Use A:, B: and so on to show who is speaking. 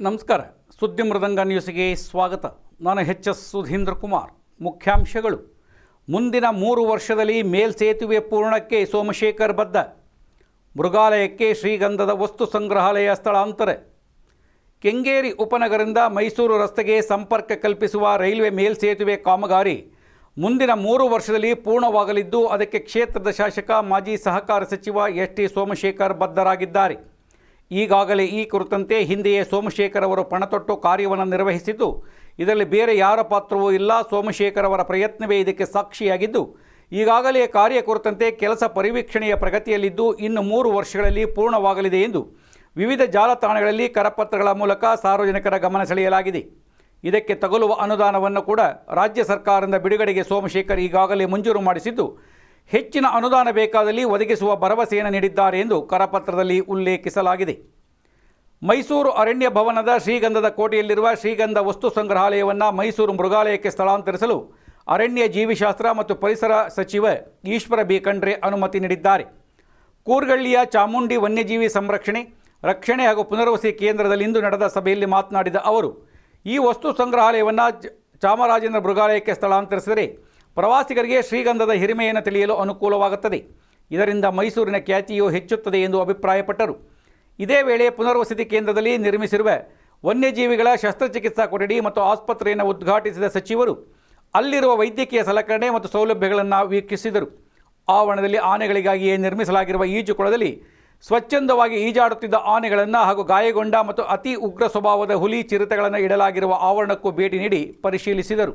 A: ನಮಸ್ಕಾರ. ಸುದ್ದಿ ಮೃದಂಗ ನ್ಯೂಸ್ಗೆ ಸ್ವಾಗತ. ನಾನು ಎಚ್ ಎಸ್ ಸುಧೀಂದ್ರ ಕುಮಾರ್. ಮುಖ್ಯಾಂಶಗಳು. ಮುಂದಿನ ಮೂರು ವರ್ಷದಲ್ಲಿ ಮೇಲ್ಸೇತುವೆ ಪೂರ್ಣಕ್ಕೆ ಸೋಮಶೇಖರ್ ಬದ್ಧ. ಮೃಗಾಲಯಕ್ಕೆ ಶ್ರೀಗಂಧದ ವಸ್ತು ಸಂಗ್ರಹಾಲಯ ಸ್ಥಳಾಂತರ. ಕೆಂಗೇರಿ ಉಪನಗರದಿಂದ ಮೈಸೂರು ರಸ್ತೆಗೆ ಸಂಪರ್ಕ ಕಲ್ಪಿಸುವ ರೈಲ್ವೆ ಮೇಲ್ಸೇತುವೆ ಕಾಮಗಾರಿ ಮುಂದಿನ ಮೂರು ವರ್ಷದಲ್ಲಿ ಪೂರ್ಣವಾಗಲಿದ್ದು, ಅದಕ್ಕೆ ಕ್ಷೇತ್ರದ ಶಾಸಕ, ಮಾಜಿ ಸಹಕಾರ ಸಚಿವ ಎಸ್ ಟಿ ಸೋಮಶೇಖರ್ ಬದ್ಧರಾಗಿದ್ದಾರೆ. ಈಗಾಗಲೇ ಈ ಕುರಿತಂತೆ ಹಿಂದೆಯೇ ಸೋಮಶೇಖರ್ ಅವರು ಪಣತೊಟ್ಟು ಕಾರ್ಯವನ್ನು ನಿರ್ವಹಿಸಿದ್ದು, ಇದರಲ್ಲಿ ಬೇರೆ ಯಾರ ಪಾತ್ರವೂ ಇಲ್ಲ. ಸೋಮಶೇಖರ್ ಅವರ ಪ್ರಯತ್ನವೇ ಇದಕ್ಕೆ ಸಾಕ್ಷಿಯಾಗಿದ್ದು, ಈಗಾಗಲೇ ಕಾರ್ಯ ಕುರಿತಂತೆ ಕೆಲಸ ಪರಿವೀಕ್ಷಣೆಯ ಪ್ರಗತಿಯಲ್ಲಿದ್ದು, ಇನ್ನು ಮೂರು ವರ್ಷಗಳಲ್ಲಿ ಪೂರ್ಣವಾಗಲಿದೆ ಎಂದು ವಿವಿಧ ಜಾಲತಾಣಗಳಲ್ಲಿ ಕರಪತ್ರಗಳ ಮೂಲಕ ಸಾರ್ವಜನಿಕರ ಗಮನ ಸೆಳೆಯಲಾಗಿದೆ. ಇದಕ್ಕೆ ತಗುಲುವ ಅನುದಾನವನ್ನು ಕೂಡ ರಾಜ್ಯ ಸರ್ಕಾರದಿಂದ ಬಿಡುಗಡೆಗೆ ಸೋಮಶೇಖರ್ ಈಗಾಗಲೇ ಮಂಜೂರು ಮಾಡಿಸಿದ್ದು ಹೆಚ್ಚಿನ ಅನುದಾನ ಬೇಕಾದಲ್ಲಿ ಒದಗಿಸುವ ಭರವಸೆಯನ್ನು ನೀಡಿದ್ದಾರೆ ಎಂದು ಕರಪತ್ರದಲ್ಲಿ ಉಲ್ಲೇಖಿಸಲಾಗಿದೆ. ಮೈಸೂರು ಅರಣ್ಯ ಭವನದ ಶ್ರೀಗಂಧದ ಕೋಟೆಯಲ್ಲಿರುವ ಶ್ರೀಗಂಧ ವಸ್ತು ಸಂಗ್ರಹಾಲಯವನ್ನು ಮೈಸೂರು ಮೃಗಾಲಯಕ್ಕೆ ಸ್ಥಳಾಂತರಿಸಲು ಅರಣ್ಯ ಜೀವಿಶಾಸ್ತ್ರ ಮತ್ತು ಪರಿಸರ ಸಚಿವ ಈಶ್ವರ ಬಿ. ಅನುಮತಿ ನೀಡಿದ್ದಾರೆ. ಕೂರ್ಗಳ್ಳಿಯ ಚಾಮುಂಡಿ ವನ್ಯಜೀವಿ ಸಂರಕ್ಷಣೆ, ರಕ್ಷಣೆ ಹಾಗೂ ಪುನರ್ವಸತಿ ಕೇಂದ್ರದಲ್ಲಿಂದು ನಡೆದ ಸಭೆಯಲ್ಲಿ ಮಾತನಾಡಿದ ಅವರು, ಈ ವಸ್ತು ಸಂಗ್ರಹಾಲಯವನ್ನು ಚಾಮರಾಜೇಂದ್ರ ಮೃಗಾಲಯಕ್ಕೆ ಸ್ಥಳಾಂತರಿಸಿದರೆ ಪ್ರವಾಸಿಗರಿಗೆ ಶ್ರೀಗಂಧದ ಹಿರಿಮೆಯನ್ನು ತಿಳಿಯಲು ಅನುಕೂಲವಾಗುತ್ತದೆ. ಇದರಿಂದ ಮೈಸೂರಿನ ಖ್ಯಾತಿಯು ಹೆಚ್ಚುತ್ತದೆ ಎಂದು ಅಭಿಪ್ರಾಯಪಟ್ಟರು. ಇದೇ ವೇಳೆ ಪುನರ್ವಸತಿ ಕೇಂದ್ರದಲ್ಲಿ ನಿರ್ಮಿಸಿರುವ ವನ್ಯಜೀವಿಗಳ ಶಸ್ತ್ರಚಿಕಿತ್ಸಾ ಕೊಠಡಿ ಮತ್ತು ಆಸ್ಪತ್ರೆಯನ್ನು ಉದ್ಘಾಟಿಸಿದ ಸಚಿವರು, ಅಲ್ಲಿರುವ ವೈದ್ಯಕೀಯ ಸಲಕರಣೆ ಮತ್ತು ಸೌಲಭ್ಯಗಳನ್ನು ವೀಕ್ಷಿಸಿದರು. ಆವರಣದಲ್ಲಿ ಆನೆಗಳಿಗಾಗಿಯೇ ನಿರ್ಮಿಸಲಾಗಿರುವ ಈಜುಕೊಳದಲ್ಲಿ ಸ್ವಚ್ಛಂದವಾಗಿ ಈಜಾಡುತ್ತಿದ್ದ ಆನೆಗಳನ್ನು ಹಾಗೂ ಗಾಯಗೊಂಡ ಮತ್ತು ಅತಿ ಉಗ್ರ ಸ್ವಭಾವದ ಹುಲಿ ಚಿರತೆಗಳನ್ನು ಇಡಲಾಗಿರುವ ಆವರಣಕ್ಕೂ ಭೇಟಿ ನೀಡಿ ಪರಿಶೀಲಿಸಿದರು.